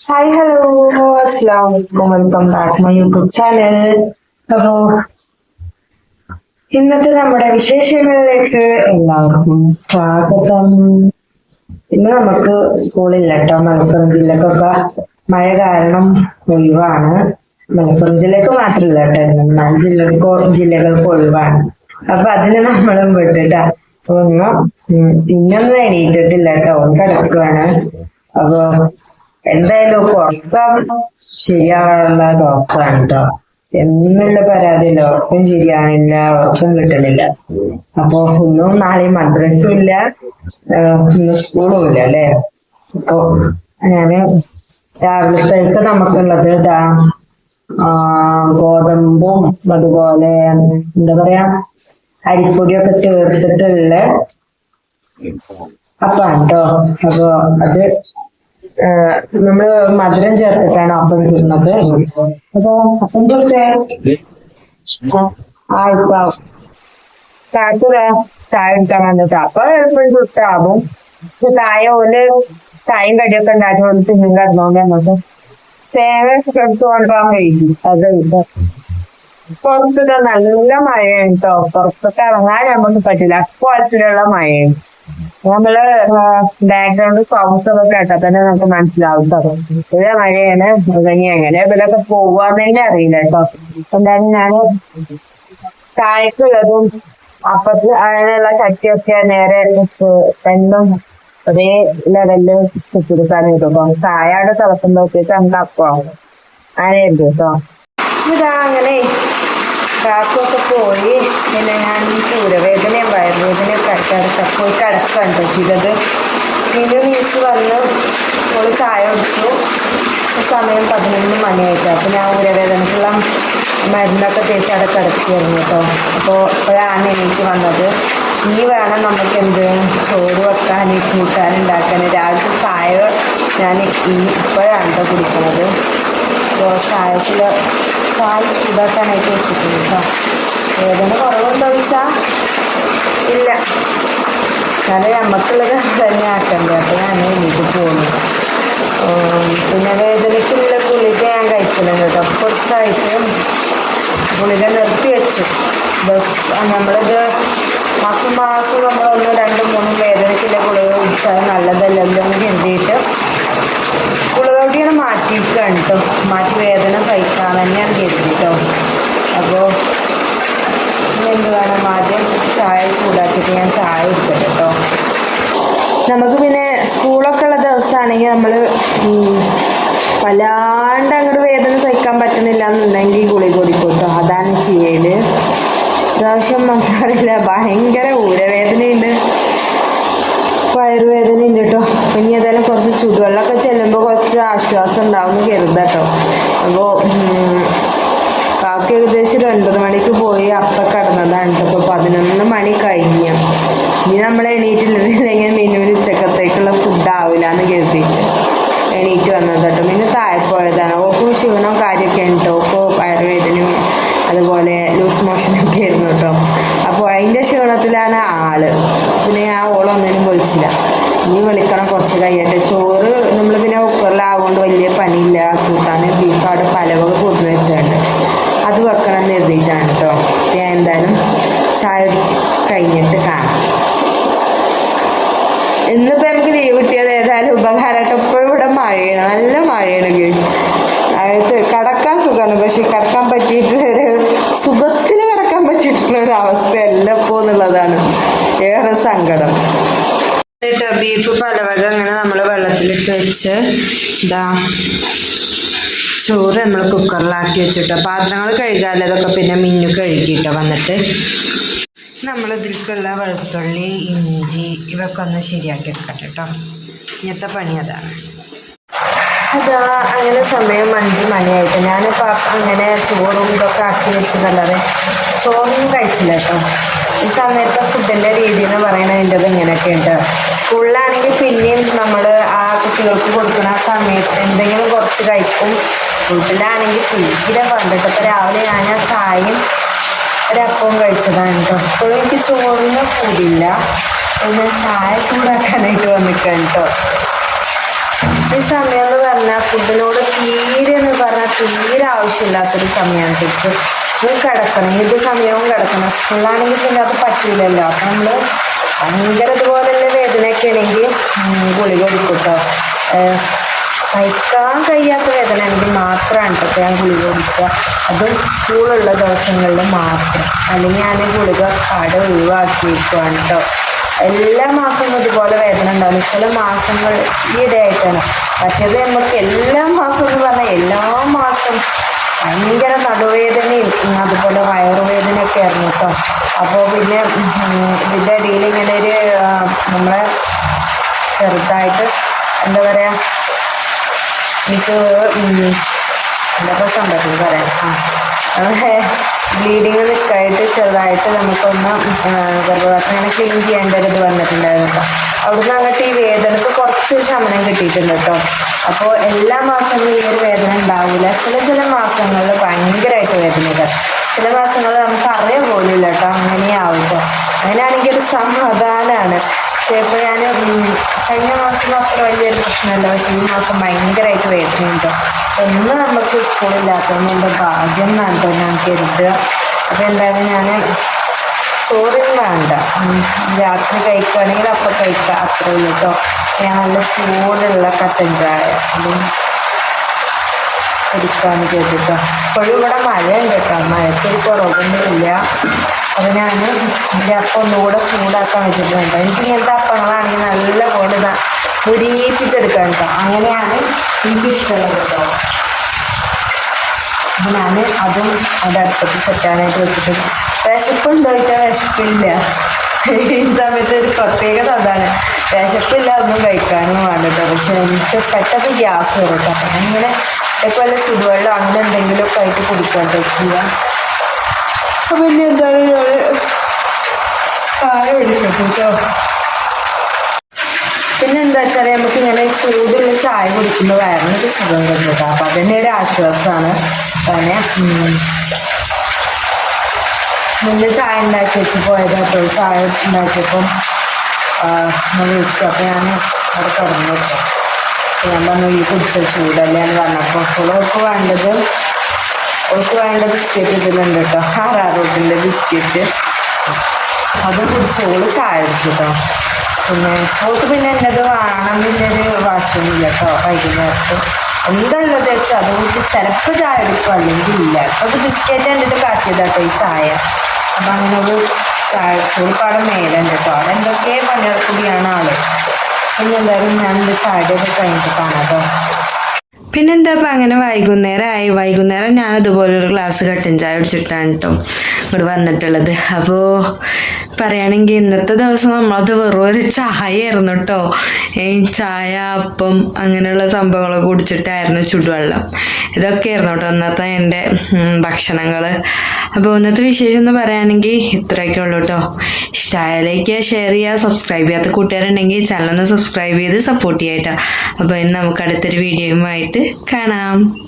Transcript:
Hi hello അസ്സാം വലൈക്കും welcome back my YouTube channel അപ്പോ ഇന്നത്തെ നമ്മുടെ വിശേഷങ്ങളിലേക്ക് എല്ലാവർക്കും സ്വാഗതം. ഇന്ന് നമുക്ക് സ്കൂളില്ല കേട്ടോ മലപ്പുറം ജില്ലക്കൊക്കെ മഴ കാരണം ഒഴിവാണ്. മലപ്പുറം ജില്ലക്ക് മാത്രമല്ല കേട്ടോ. നാല് ജില്ലകൾക്ക് ജില്ലകൾക്ക് ഒഴിവാണ്. അപ്പൊ അതിന് നമ്മളും വിട്ടിട്ടാ. അപ്പൊ ഇന്നൊന്നും എണീറ്റിട്ടില്ല കേട്ടോ. കിടക്കുവാണ്. അപ്പൊ എന്തായാലും ഉറക്കം ശരിയാവാനുള്ള ദിവസമാണ് കേട്ടോ. എന്നുള്ള പരാതിയില്ല. ഉറക്കം ശരിയാണില്ല ഉറക്കം കിട്ടണില്ല അപ്പൊ ഒന്നും നാളെ മദ്രസും ഇല്ല. സ്കൂളും ഇല്ല അല്ലെ? അപ്പൊ ഞാൻ രാവിലത്തേക്ക് നമുക്കുള്ളത് ഇതാ ഗോതമ്പും അതുപോലെ എന്താ പറയാ അരിപ്പൊടിയൊക്കെ ചേർത്തിട്ടുള്ള അപ്പാണ് കേട്ടോ അപ്പൊ അത് നമ്മൾ മധുരം ചേർത്തിട്ടാണ് അപ്പം തിന്നത്. അപ്പൊ അപ്പം തൊട്ടേ ആ ഇപ്പൊ കാലത്ത് ചായ എടുക്കാൻ വന്നിട്ട് അപ്പൊ ചുട്ടാകും ഇപ്പൊ ചായ ഓൽ ചായയും കടിയൊക്കെ ഉണ്ടാക്കി കൊടുത്ത് നിങ്ങൾ കിടന്നോണ്ട് നമുക്ക് തേങ്ങ എടുത്ത് കൊണ്ടുപോകാൻ അത് ഇത് പുറത്തിട്ട് നല്ല മഴയാണ് കേട്ടോ പുറത്തൊക്കെ ഇറങ്ങാൻ നമുക്ക് പറ്റില്ല. അപ്പോഴത്തിലുള്ള മഴയാണ്. നമ്മൾ ബാക്ക്ഗ്രൗണ്ട് സോങ്സ് ഒക്കെ കേട്ടാൽ തന്നെ നമുക്ക് മനസ്സിലാവും കേട്ടോ ഇതേ മഴയാണ്. ഇനി എങ്ങനെ ഇവരൊക്കെ പോവാന്ന് തന്നെ അറിയില്ല കേട്ടോ എന്തായാലും ഞാൻ ചായക്കുള്ളതും അപ്പത്ത് അങ്ങനെയുള്ള ചട്ടിയൊക്കെ നേരെ വെച്ച് രണ്ടും ഒരേ ലെവലിൽ ചുറ്റിരിക്കാൻ കിട്ടും ചായ അവിടെ തിളക്കുമ്പോഴത്തേക്ക് നമുക്ക് അപ്പമാവും അങ്ങനെയായിരുന്നു കേട്ടോ ഇതാ അങ്ങനെ കാക്കൊക്കെ പോയി. പിന്നെ ഞാൻ ഈ പൂരവേദനയും വയറുവേദനയും കിടക്ക പോയി കിടക്കാൻ ചെയ്തത് പിന്നെ നീച്ച് വന്ന് പോയി ചായ കുടിച്ചു. സമയം പതിനൊന്ന് മണിയായിട്ട്. അപ്പോൾ ഞാൻ ഊരവേദനക്കുള്ള മരുന്നൊക്കെ തേച്ച് അവിടെ കിടക്കുകയായിരുന്നു കേട്ടോ. അപ്പോൾ ഇപ്പോഴാണ് എനിക്ക് വന്നത്. ഇനി വേണം നമുക്ക് എന്ത്? ചോറ് വെക്കാൻ കൂട്ടാൻ ഉണ്ടാക്കാൻ. രാവിലെ ചായ ഞാൻ ഇപ്പോഴാണ് കേട്ടോ കുടിക്കുന്നത് അപ്പോൾ ചായത്തിൽ ചായ ചൂടാക്കാനായിട്ട് വെച്ചിട്ടുണ്ട് കേട്ടോ വേദന കുറവുണ്ടോ ചോദിച്ചാൽ ഇല്ല. കാരണം നമുക്കുള്ളത് തന്നെ ആക്കണ്ടേ. അപ്പോൾ ഞാൻ എനിക്ക് പോകുന്നു പിന്നെ വേദനയ്ക്കുള്ള ഗുളിക ഞാൻ കഴിക്കുന്നുണ്ട് കേട്ടോ കുറച്ചായിട്ട് ഗുളിക നിർത്തി വെച്ചു. ബസ് നമ്മളിത് മാസം മാസം നമ്മളൊന്ന് രണ്ടും മൂന്നും വേദനയ്ക്കുള്ള ഗുളിക കുടിച്ചാൽ നല്ലതല്ലല്ലോ എന്ന് കരുതിയിട്ട് ഗുളികയോടെയാണ് മാറ്റിയിരിക്കുകയാണ് കേട്ടോ മാറ്റി വേദന സഹിക്കാൻ തന്നെയാണ് കരുതി കേട്ടോ അപ്പോൾ ഇനി എന്ത് വേണം ആദ്യം ചായ ചൂടാക്കിയിട്ട് ഞാൻ കേട്ടോ നമുക്ക് പിന്നെ സ്കൂളൊക്കെ ഉള്ള ദിവസമാണെങ്കിൽ നമ്മൾ വല്ലാണ്ട് അങ്ങോട്ട് വേദന സഹിക്കാൻ പറ്റുന്നില്ല എന്നുണ്ടെങ്കിൽ ഗുളി കൂടിക്കോട്ടോ. കേട്ടോ അതാണ് ചെയ്യൽ. പ്രാവശ്യം മനസ്സിലാറില്ല ഭയങ്കര ഊരവേദനയുണ്ട്. വയറുവേദന ഉണ്ട് കേട്ടോ. ഇനി ഏതായാലും കുറച്ച് ചൂടുവെള്ളമൊക്കെ ചെല്ലുമ്പോൾ കുറച്ച് ആശ്വാസം ഉണ്ടാവും കരുതാം കേട്ടോ. അപ്പോൾ കാക്ക ഏകദേശം ഒരു ഒൻപത് മണിക്ക് പോയി അപ്പം കിടന്നതാണ്. കേട്ടോ അപ്പോൾ പതിനൊന്ന് മണി കഴിഞ്ഞു. ഇനി നമ്മൾ എണീറ്റില്ലെങ്കിൽ മിനുവിന് ഉച്ചക്കത്തേക്കുള്ള ഫുഡ് ആവില്ല എന്ന് കരുതിയിട്ട് എണീറ്റ് വന്നത് കേട്ടോ. പിന്നെ താഴെ പോയതാണ്. ഓക്കും ക്ഷീണവും കാര്യമൊക്കെ ഉണ്ട് ഓക്കോ വയറുവേദനയും അതുപോലെ ലൂസ് മോഷനൊക്കെ ആയിരുന്നു കേട്ടോ. അപ്പോൾ അതിന്റെ ക്ഷീണത്തിലാണ് ആൾ. പിന്നെ ആ ഓളൊന്നിനും വിളിച്ചില്ല. ഇനി വിളിക്കണം കുറച്ച് കഴിയട്ടെ ചോറ് നമ്മൾ പിന്നെ കുക്കറിലാവുകൊണ്ട് വലിയ പണിയില്ല. കൂട്ടാൻ ബീഫാട് പലവക കൂട്ടി വെച്ചിട്ടുണ്ട് അത് വെക്കണം എന്ന് എഴുതിയിട്ടാണ് കേട്ടോ. ഞാൻ എന്തായാലും ചായ കഴിഞ്ഞിട്ട് കാണാം ഇന്നിപ്പോ നമുക്ക് ലീവ് കിട്ടിയത് ഏതായാലും ഉപകാരമായിട്ട് എപ്പോഴും ഇവിടെ മഴയാണ്. നല്ല മഴയാണ് ഗൈസ് അതായത് കടക്കാൻ സുഖമാണ് പക്ഷെ കിടക്കാൻ പറ്റിയിട്ടുള്ള ഒരു സുഖത്തിൽ കിടക്കാൻ പറ്റിയിട്ടുള്ള ഒരു അവസ്ഥയല്ല ഇപ്പോൾ എന്നുള്ളതാണ് ഏറെ സങ്കടം. കേട്ടോ ബീഫ് പലവക അങ്ങനെ നമ്മൾ വെള്ളത്തിലിട്ട് വെച്ച് ഇതാ ചോറ് നമ്മൾ കുക്കറിലാക്കി വെച്ചിട്ടോ പാത്രങ്ങൾ കഴുകാല്ലതൊക്കെ പിന്നെ മിന്നു കഴുകിയിട്ടോ വന്നിട്ട്. നമ്മൾ ഇതിലേക്കുള്ള വെളുത്തുള്ളി ഇഞ്ചി ഇവയൊക്കെ ഒന്ന് ശരിയാക്കി എടുക്കട്ടെ കേട്ടോ. ഇന്നത്തെ പണി അതാണ്. അതാ അങ്ങനെ സമയം അഞ്ച് മണിയായിട്ട്. ഞാനിപ്പോൾ അങ്ങനെ ചോറും ഇതൊക്കെ ആക്കി വെച്ചതല്ലാതെ ചോറും കഴിച്ചില്ല കേട്ടോ. ഈ സമയത്ത് ഫുഡിന്റെ രീതി എന്ന് പറയുന്നതിന്റെ ഇങ്ങനെയൊക്കെ ഉണ്ട്. സ്കൂളിലാണെങ്കിൽ പിന്നെയും നമ്മൾ ആ കുട്ടികൾക്ക് കൊടുക്കുന്ന ആ സമയത്ത് എന്തെങ്കിലും കുറച്ച് കഴിക്കും. വീട്ടിലാണെങ്കിൽ തീരെ പണ്ടിട്ട് രാവിലെ ഞാൻ ആ ചായയും ഒരപ്പവും കഴിച്ചതാണ് കേട്ടോ ഇപ്പോഴും എനിക്ക് ചോറിന് കൂടില്ല പിന്നെ ചായ ചൂടാക്കാനായിട്ട് വന്നിക്കാൻ കേട്ടോ ഈ സമയം എന്ന് പറഞ്ഞാൽ ഫുഡിനോട് തീരെ എന്ന് പറഞ്ഞാൽ തീരെ ആവശ്യമില്ലാത്തൊരു സമയമാണ് കേട്ടോ ഇത് കിടക്കണം. ഇത് സമയവും കിടക്കണം. സ്കൂളിലാണെങ്കിൽ പിന്നെ അത് പറ്റില്ലല്ലോ അപ്പം നമ്മൾ ഭയങ്കര ഇതുപോലുള്ള വേദനയൊക്കെ ആണെങ്കിൽ ഗുളിക കൊടുക്കും കേട്ടോ സഹിക്കാൻ കഴിയാത്ത വേദന ആണെങ്കിൽ മാത്രമാണ് കേട്ടോ ഞാൻ ഗുളിക കുടിക്കുക. അതും സ്കൂളുള്ള ദിവസങ്ങളിൽ മാത്രം. അല്ലെങ്കിൽ ഞാൻ ഗുളിക കട ഒഴിവാക്കി വെക്കുവാണ് കേട്ടോ എല്ലാ മാസവും ഇതുപോലെ വേദന ഉണ്ടാവും ചില മാസങ്ങൾ ഈ ഇടയായിട്ടാണ് മറ്റേത് നമുക്ക് എല്ലാ മാസവും എന്ന് പറഞ്ഞാൽ എല്ലാ മാസം ഭയങ്കര നടുവേദനയും അതുപോലെ വയറുവേദനയൊക്കെ ആയിരുന്നു കേട്ടോ അപ്പോൾ പിന്നെ ഇതിന്റെ ഇടയിൽ ഇങ്ങനെ ഒരു നമ്മളെ ചെറുതായിട്ട് എന്താ പറയുക എനിക്ക് എന്താ എന്താ സംഭവത്തിൽ പറയാം. ആ നമ്മുടെ ബ്ലീഡിങ് നിൽക്കായിട്ട് ചെറുതായിട്ട് നമുക്കൊന്ന് ഗർഭപാത്രം ഇങ്ങനെ ക്ലീൻ ചെയ്യേണ്ട ഒരു ഇത് വന്നിട്ടുണ്ടായിരുന്നു. അവിടുന്ന് അങ്ങോട്ട് ഈ വേദനക്ക് കുറച്ച് ശമനം കിട്ടിയിട്ടുണ്ട് കേട്ടോ. അപ്പോൾ എല്ലാ മാസങ്ങളും ഈ ഒരു വേദന ഉണ്ടാവില്ല. ചില ചില മാസങ്ങളിൽ ഭയങ്കരമായിട്ട് വേദനയൊക്കെ ചില മാസങ്ങളിൽ നമുക്ക് അറിയാൻ പോലും അങ്ങനെയാവും കേട്ടോ. അങ്ങനെയാണെങ്കിൽ ഒരു സമാധാനമാണ്. പക്ഷേ ഇപ്പോൾ ഞാൻ കഴിഞ്ഞ മാസം അത്ര വലിയൊരു പ്രശ്നമല്ല പക്ഷേ ഈ മാസം ഭയങ്കരമായിട്ട് വേദനയുണ്ട്. ഒന്ന് നമുക്ക് സ്കൂളില്ലാത്തതുകൊണ്ട് ഭാഗ്യം കേട്ടോ ഞാൻ കരുതുക. അപ്പോൾ എന്തായാലും ഞാൻ ചോറിന് വേണ്ട. രാത്രി കഴിക്കുകയാണെങ്കിൽ അപ്പം കഴിക്കുക അത്രയുള്ളൂ കേട്ടോ ഞാൻ നല്ല ചൂടുള്ള കട്ടൻ ചായ. കുടിക്കാന്ന് കേട്ടിട്ടോ. ഇപ്പോഴും ഇവിടെ മഴയുണ്ട് കേട്ടോ. മഴയ്ക്കൊരു കുറവൊന്നുമില്ല. അത് ഞാൻ എന്റെ അപ്പം ഒന്നുകൂടെ ചൂടാക്കാൻ വെച്ചിട്ടുണ്ട്. എനിക്ക് ഇങ്ങനത്തെ അപ്പങ്ങളാണെങ്കിൽ നല്ല പോലെ ഇതാ കേട്ടോ. അങ്ങനെയാണ് എനിക്കിഷ്ടമുള്ളത് കേട്ടോ. അപ്പം ഞാൻ അതും അത് അടുപ്പത്ത് സെറ്റാനായിട്ട് വെച്ചിട്ടുണ്ട് വിശപ്പുണ്ടോ ചോദിച്ചാൽ വിശപ്പില്ല. ഈ സമയത്ത് ഒരു പ്രത്യേകത അതാണ് വിശപ്പില്ല ഒന്നും കഴിക്കാനും വേണ്ടിട്ടോ പക്ഷെ എനിക്ക് പെട്ടെന്ന് ഗ്യാസ് വരും കേട്ടോ. അപ്പം ഇതൊക്കെ വല്ല ചുടുവെള്ളം അങ്ങനെ എന്തെങ്കിലുമൊക്കെ ആയിട്ട് കുടിക്കാൻ ചെയ്യാം അപ്പം പിന്നെ എന്താണ് ഞാൻ ചായ കേട്ടോ. പിന്നെ എന്താ വെച്ചാൽ നമുക്ക് ഇങ്ങനെ ചൂടുള്ള ചായ കുടിക്കുമ്പോൾ വയറിനൊരു സുഖം കിട്ടും അപ്പം അതന്നെ ഒരു ആശ്വാസമാണ് ഉം, മുന്നേ ചായ ഉണ്ടാക്കി വെച്ച് പോയത്. അപ്പോൾ ചായ ഉണ്ടാക്കിയപ്പം വിളിച്ചു. അപ്പം ഞാൻ അവിടെ തുടങ്ങി കേട്ടോ. ഞാൻ പറഞ്ഞു ഈ കുടിച്ച ചൂടല്ലേ എന്ന് പറഞ്ഞപ്പോൾ ഓൾക്ക് വേണ്ടത് അവൾക്ക് വേണ്ട ബിസ്ക്കറ്റ് ഇതിലുണ്ട് കേട്ടോ. ആറാറോട്ടിന്റെ ബിസ്ക്കറ്റ്. അത് കുടിച്ചോൾ ചായ എടുത്തു കേട്ടോ. പിന്നെ അവൾക്ക് പിന്നെ ഒരു വാശിയൊന്നുമില്ല കേട്ടോ വൈകുന്നേരത്ത്. എന്താണുള്ളത് വെച്ചാൽ അതുകൊണ്ട് ചിലപ്പോൾ ചായ എടുക്കും അല്ലെങ്കിൽ ഇല്ല. അത് ബിസ്ക്കറ്റ് കണ്ടിട്ട് കാച്ചിയതാട്ടോ ഈ ചായ. അപ്പം അങ്ങനെ ഒരു ചായ ചോറിപ്പാടെ മേലുണ്ട് കേട്ടോ. അവിടെ എന്തൊക്കെ പണിയെടുക്കുകയാണ് ആൾ? പിന്നെ എന്തായാലും ചായയൊക്കെ കഴിഞ്ഞിട്ട് കാണാം കേട്ടോ. പിന്നെന്താ ഇപ്പം അങ്ങനെ വൈകുന്നേരമായി. വൈകുന്നേരം ഞാൻ ഇതുപോലെ ഒരു ഗ്ലാസ് കട്ടൻ ചായ കുടിച്ചിട്ടാണ് കേട്ടോ ഇവിടെ വന്നിട്ടുള്ളത്. അപ്പോൾ പറയുകയാണെങ്കിൽ ഇന്നത്തെ ദിവസം നമ്മളത് വെറും ഒരു ചായയായിരുന്നു കേട്ടോ. ഈ ചായ അപ്പം അങ്ങനെയുള്ള സംഭവങ്ങളൊക്കെ കുടിച്ചിട്ടായിരുന്നു ചുടുവെള്ളം. ഇതൊക്കെയായിരുന്നു കേട്ടോ ഇന്നത്തെ എന്റെ ഭക്ഷണങ്ങൾ അപ്പോൾ ഇന്നത്തെ വിശേഷം എന്ന് പറയുകയാണെങ്കിൽ ഇത്രയൊക്കെ ഉള്ളൂ കേട്ടോ. ഇഷ്ടമായാലേക്ക് ഷെയർ ചെയ്യുക സബ്സ്ക്രൈബ് ചെയ്യാത്ത കൂട്ടുകാരുണ്ടെങ്കിൽ ചാനലൊന്ന് സബ്സ്ക്രൈബ് ചെയ്ത് സപ്പോർട്ട് ചെയ്യാം കേട്ടോ. അപ്പോൾ ഇന്ന് നമുക്ക് അടുത്തൊരു വീഡിയോയുമായിട്ട് കാണാം.